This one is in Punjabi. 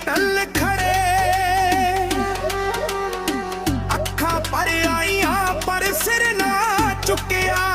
ਅਟਲ ਅੱਖਾਂ ਪਰ ਆਈਆਂ ਪਰ ਸਿਰ ਨਾ ਚੁੱਕਿਆ।